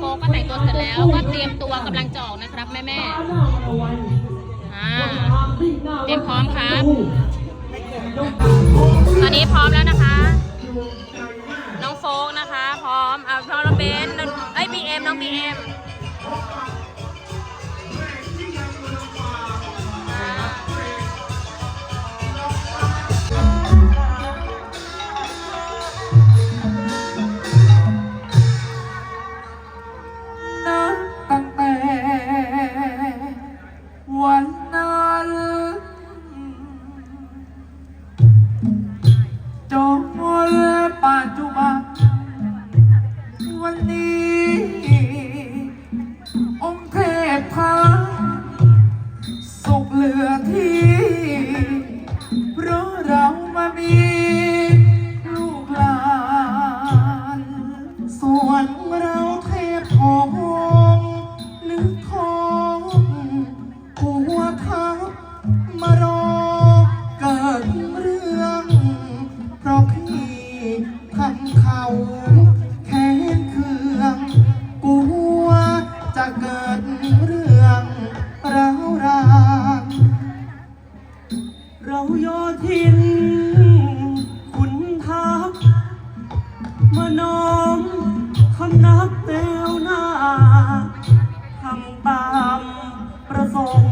โฟก็แต่งตัวเสร็จแล้วก็เตรียมตัวกำลังจะออกนะครับแม่แม่อ่าเตรียมพร้อมครับ ตอนนี้พร้อมแล้วนะคะ น้องโฟกนะคะ พร้อมเอาพร้อมน้วเบนเอ้ยบีเอ็มน้องบีเอ็ม ตามประสงค์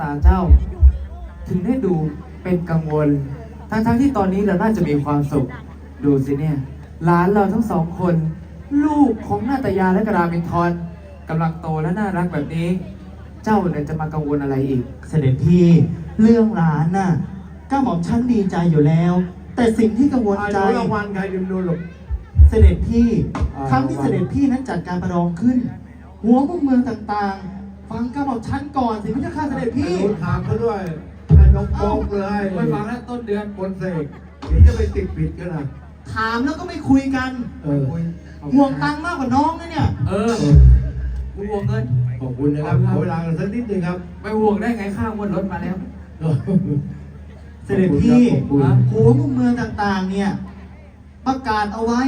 ตาเจ้า ถึงได้ดูเป็นกังวล ทั้งๆที่ตอนนี้เราน่าจะมีความสุข ดูสิเนี่ยหลานเราทั้งสองคน ลูกของนาตยาและกรามินทรกำลังโตและน่ารักแบบนี้ เจ้าเนี่ยจะมากังวลอะไรอีก เสด็จพี่เรื่องหลานน่ะก้าหม่อมชั้นดีใจอยู่แล้ว แต่สิ่งที่กังวลอาใจยุรางวัลใครดิมดูหรอกเสด็จพี่อ่าครั้งที่เสด็จพี่นั้นจัดการประลองขึ้น หัวมุมเมืองต่างๆ ฟังก้าหม่อมชั้นก่อนสิพี่เจ้าข้าเสด็จพี่พี่ถามเขาด้วยให้น้องโฟกเลยไปฟังแล้วต้นเดือนคนเสกเดี๋ยวจะไปติดผิดกันนะถามแล้วก็ไม่คุยกัน เออห่วงตังค์มากกว่าน้องนะเนี่ย เออกูห่วงเงิน ขอบคุณนะครับขอเวลากันสักนิดนึงครับไม่ห่วงได้ไงข้างวนรถมาแล้ว เสด็จพี่ขอบคุณครับหัวมุมเมืองต่างๆ เนี่ย ประกาศเอาไว้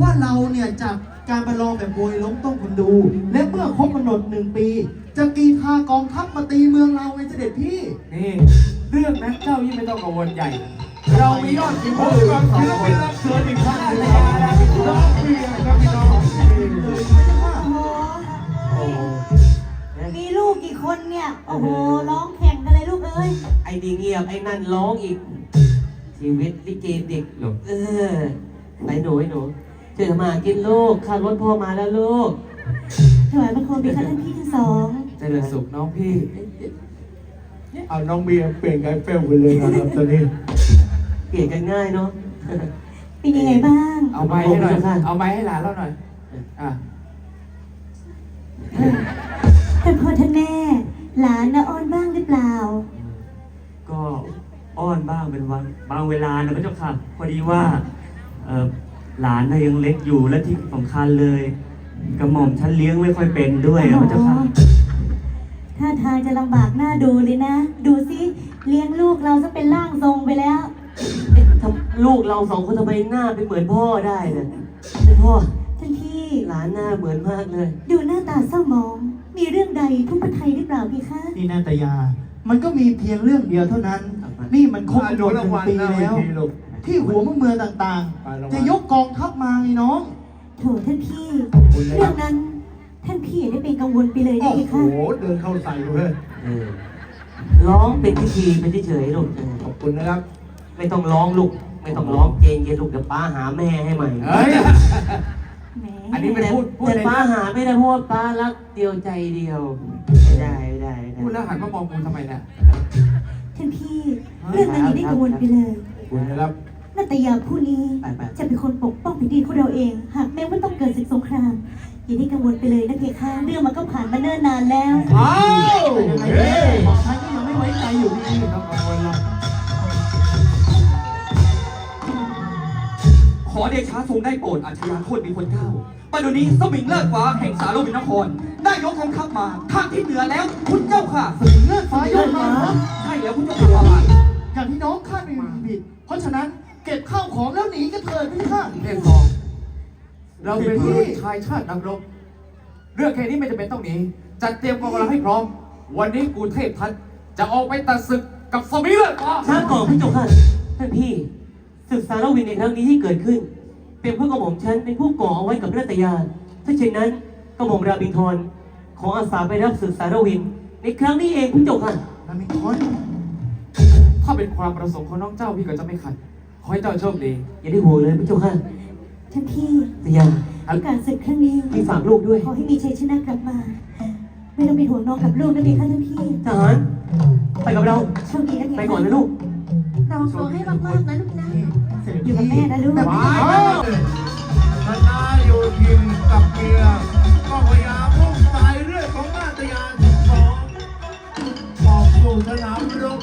ว่าเราเนี่ยจัดการประลองแบบมวยล้มต้มคนดู และเมื่อครบกำหนดหนึ่งปี จะกีพากองทัพมาตีเมืองเราไงเสด็จพี่ นี่เรื่องนั้นเจ้ายิ่งไม่ต้องกังวลใหญ่ เรามียอดทีมพผู้บกับสอศิงลคปินนรับเชิญอีกครั้งหนึงครับน้องเบียร์ครับพี่น้องโอ้โหมีลูกกี่คนเนี่ย โอ้โห ร้องแข่งกันเลยลูกเอ้ย ไอ้ดีเงียบไอ้นั่นร้องอีก ชีวิตลิเกเด็กหลบเออไปหนูไอ้หนูช่วยทำมาหากินลูกข้ารถพ่อมาแล้วลูกถวายบังคมเป็นท่านพี่ทั้งสองเจริญสุขน้องพี่ เอาน้องเบียร์เปลี่ยนไงเฟลไปเลยนะครับตอนนี้เปลี่ยนกันง่ายเนาะ เป็นยังไงบ้าง เอาไม้ให้หน่อยขอบคุณค่ะเอาไม้ให้หลานเราหน่อย อะท่านพ่อท่านแม่ หลานนะอ้อนบ้างหรือเปล่า ก็อ้อนบ้างเป็นวันบางเวลานะพระเจ้าค่ะ พอดีว่าเอ่อหลานน่ะยังเล็กอยู่และที่สำคัญเลย กระหม่อมฉันเลี้ยงไม่ค่อยเป็นด้วยนะพระเจ้าค่ะ ถ้าทางจะลำบากหน้าดูเลยนะ ดูสิเลี้ยงลูกเราจะเป็นร่างทรงไปแล้ว เอ๊ะทำลูกเราสองคนทำไมหน้าเป็นเหมือนพ่อได้เนี่ยเป็นพ่อท่านพี่ หลานหน้าเหมือนมากเลย ดูหน้าตาเศร้าหมอง มีเรื่องใดทุกข์พระไทยหรือเปล่าพี่คะ นี่นาตยา มันก็มีเพียงเรื่องเดียวเท่านั้น นี่มันครบกำหนดหนึ่งปีแล้วลูกที่หัวมุมเมืองต่างไปรางวัลๆจะยกกองทัพมาไงน้อง โถท่านพี่ขอบคุณนะคเรื่รัอบงนั้น ท่านพี่พี่อย่าได้เป็นกังวลไปเลยนะโอ้เพโห คะเดินเข้าใส่เว้ยเออร้องเป็นพิธีเป็นเฉยๆลูกเออขอบคุณนะครับ ไม่ต้องร้องลูก ไม่ต้องร้องเจงเย็นลูกเดี๋ยวป้าหาแม่ให้ใหม่เฮ้ย แหมอันนี้เป็นพูดพูดแต่ในป้าหาไม่ได้เพราะว่าป้ารักเดียวใจเดียวไม่ได้ไม่ได้ไม่ได้พูดแล้วหันมามองกูทำไมเนี่ย ท่านพี่เรื่องนั้นอย่าได้กังวลไปเลยขอบคุณนะครับ นาตยาผู้นี้ ไปไปจะเป็นคนปกป้องแผ่นดินของเราเอง หากแม้ว่าต้องเกิดศึกสงคราม อย่าได้กังวลไปเลยนะเพคะเรื่องมันก็ผ่านมาเนิ่นนานแล้วอ้าวเฮ้ยฉันก็ยังไม่ไว้ใจอยู่ดีครับกังวลหรอกขอเดชะทรงได้โปรดอาชญาโทษมีคนเก้าปัจจุบันนี้สมิงเลิศฟ้าแห่งสารวินนคร ได้ยกกองทัพมาทางที่เหนือแล้วคุณเจ้าค่ะสิงเลือดฟ้ายกมาใช่แล้วคุณเจ้าค่ะอย่างที่น้องข้าไม่มีผิด เพราะฉะนั้นเก็บข้าวของแล้วหนีกันเถิดพี่ข้าเรื่องทอง เราเป็นผู้ชายชาตินักรบ เรื่องแค่นี้ไม่จำเป็นต้องหนี จัดเตรียมกองกำลังให้พร้อม วันนี้กูเทพทัตจะออกไปตัดศึกกับสมิงเลือดฟ้าช้าก่อนพี่เจ้าค่ะท่านพี่ศึกษารวินในครั้งนี้ที่เกิดขึ้น เป็นเพราะกระหม่อมฉันเป็นผู้ก่อเอาไว้กับเรือตยาถ้าเช่นนั้นกระหม่อมราบินทรขออาสาไปรับศึกษารวิน ในครั้งนี้เองพี่เจ้าค่ะนามิคอนถ้าเป็นความประสงค์ของน้องเจ้าพี่ก็จะไม่ขัดขอให้เจ้าโชคดีอย่าได้ห่วงเลยพี่เจ้าค่ะ ท่านพี่ตยาในการศึกครั้งนี้พี่ฝากลูกด้วย ขอให้มีชัยชนะกลับมา ไม่ต้องเป็นห่วงน้องกับลูกนะเพคะท่านพี่ทหารไปกับเราโชคดีนะเพคะไปก่อนนะลูกเราขอให้มากๆนะลูกนะ อยู่กับแม่นะลูกว้าวชนะโยทินกับเมียก็พยายามมุ่งสายเรื่อยของนาตยาสิบสองออกสู่สนามรบ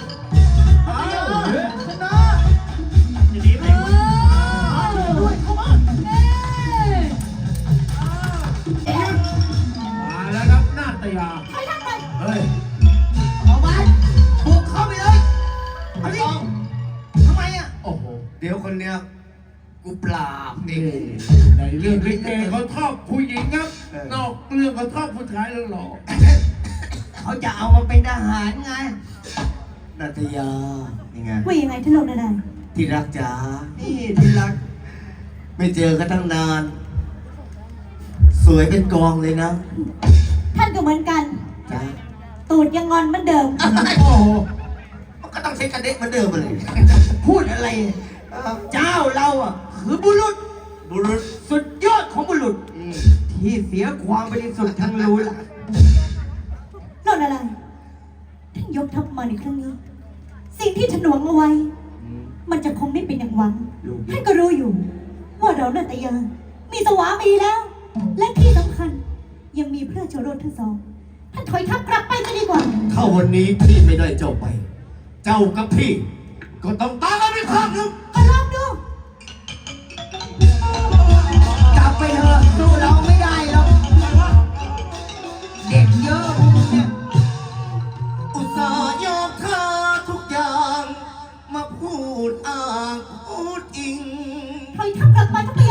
ทหารไงนาตยายังไงว่ายังไงท่านลงนาดายที่รักจ๋านี่ที่รัก ไม่เจอกันตั้งนาน สวยเป็นกองเลยนะ ท่านก็เหมือนกัน จ้าตูดยังงอนเหมือนเดิม โอ้โหมันก็ต้องใช้กระเด็กเหมือนเดิมเลย พูดอะไรเอ่อเจ้าเราอะคือบุรุษ บุรุษสุดยอดของบุรุษ ที่เสียความบริสุทธิ์ทั้งรู้ละนนอะไรท่าน ยกทัพมาในครั้งนี้ สิ่งที่ถนวงเอาไว้ มันจะคงไม่เป็นอย่างหวังท่านก็รู้อยู่ ว่าเราเนตยามีสวามีแล้ว และที่สำคัญยังมีพระเจ้าโรดทั้งสองท่านถอยทัพกลับไปจะดีกว่าถ้าวันนี้พี่ไม่ได้เจ้าไป เจ้ากับพี่ ก็ต้องตามกันไปข้างหนึง กลับไปถ้าไม่อ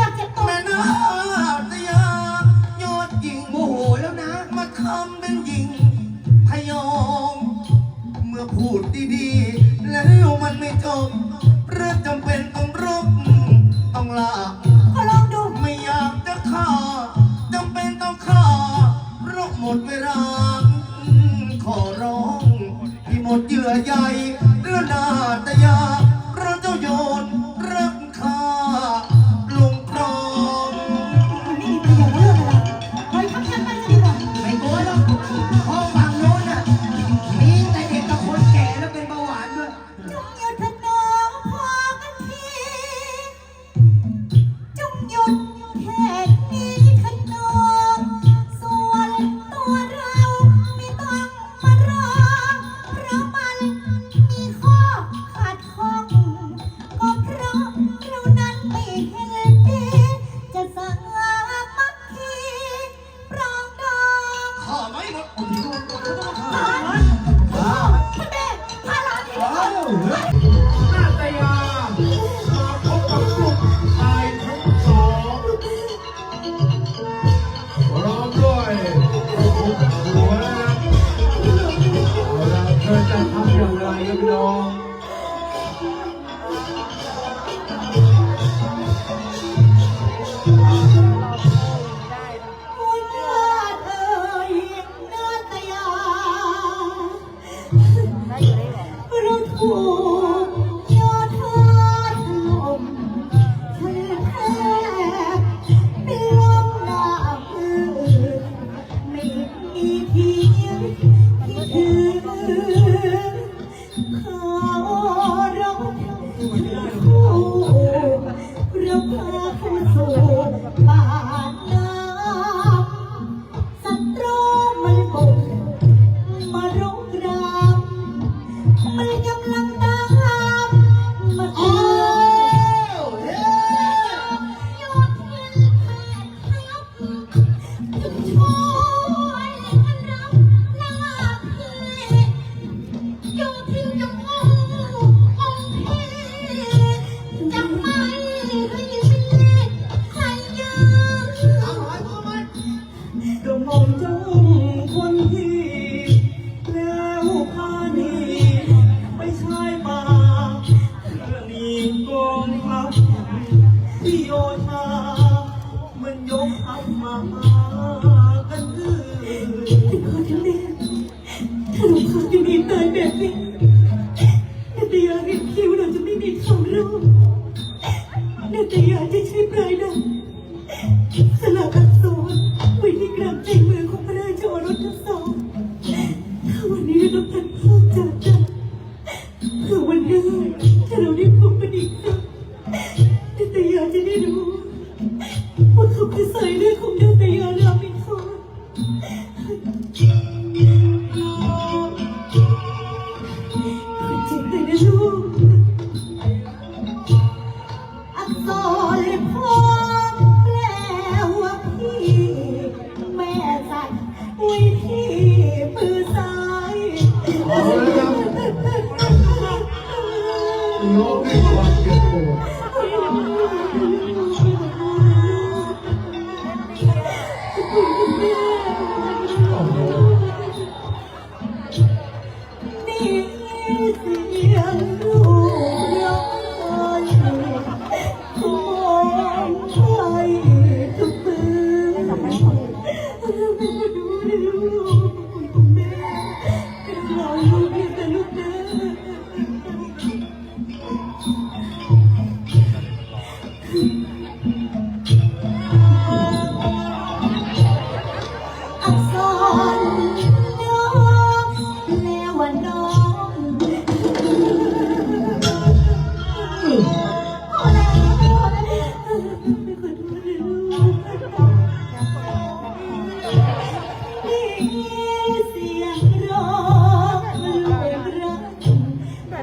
ยากเ我。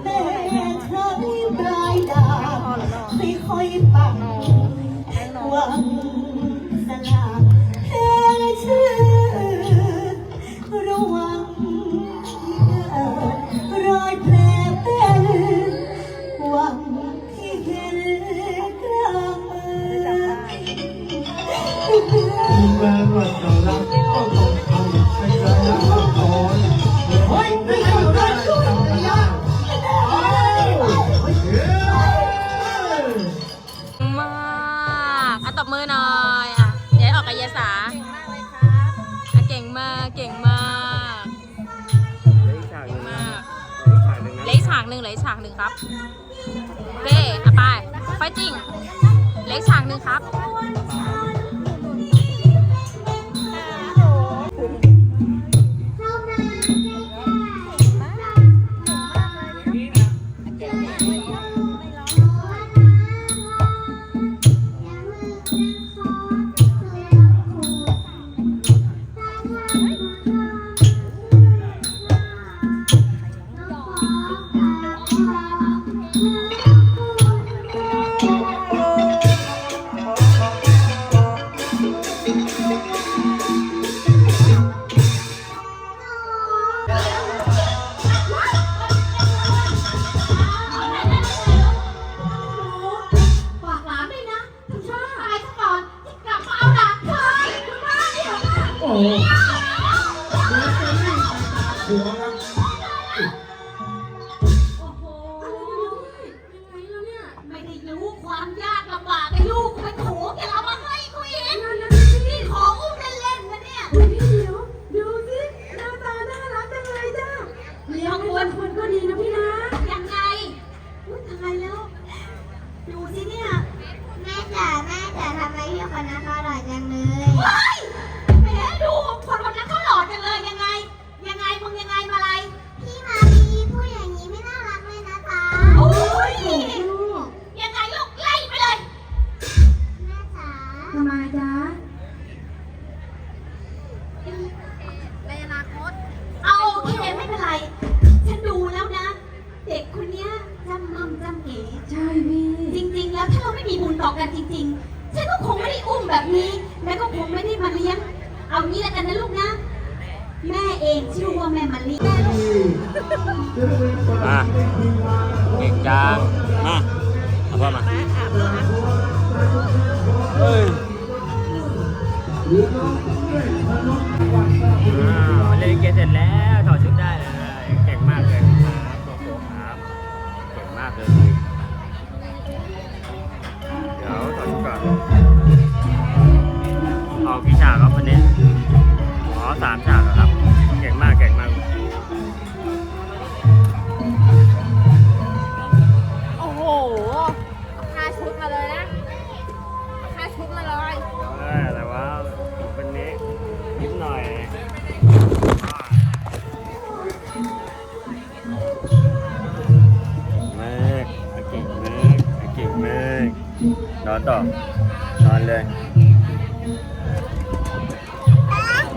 แม่อที่ปลายดาวไม่คอยปังหวังสลาม ล็กฉากหนึ่งครับโอเคอะไปไฟติ้งเล็กฉากหนึ่งครับ โอ้โหยังไล้เนี่ยไม่ได้รู้ความยากลำบากไอ้ลูกมันโถแกเรามาให้กูเองนี่ขออุ้มเล่นนะเนี่ยดูสิหน้าตาน่ารักจังเลยจ้าเลี้ยงคนคนก็ดีนะพี่นะยังไงทายแล้ว ดูสิเนี่ย แม่จ๋าแม่จ๋าทำไมพี่คนนั้นอร่อยจังเลย เอางี้แล้วกันนะลูกนะ แม่เองชื่อว่าแม่มารีแม่ลูกมาเก่งจังมาเอาพ่อมาเฮ้ยเล่นเกมเสร็จแล้วถอดชุดได้เลยเก่งมากเลยครับโกโก้ครับเก่งมากเลยเดี๋ยวถอดชุดก่อนเอากี่าครับวันนี้ งมากโอ้โหเอาค่าชุดมาเลยนะเอาค่าชุดมาเลยเออแต่ว่าวันนี้นิดหน่อยมากเก่งมากเก่งมากนอนต่อนอนเลย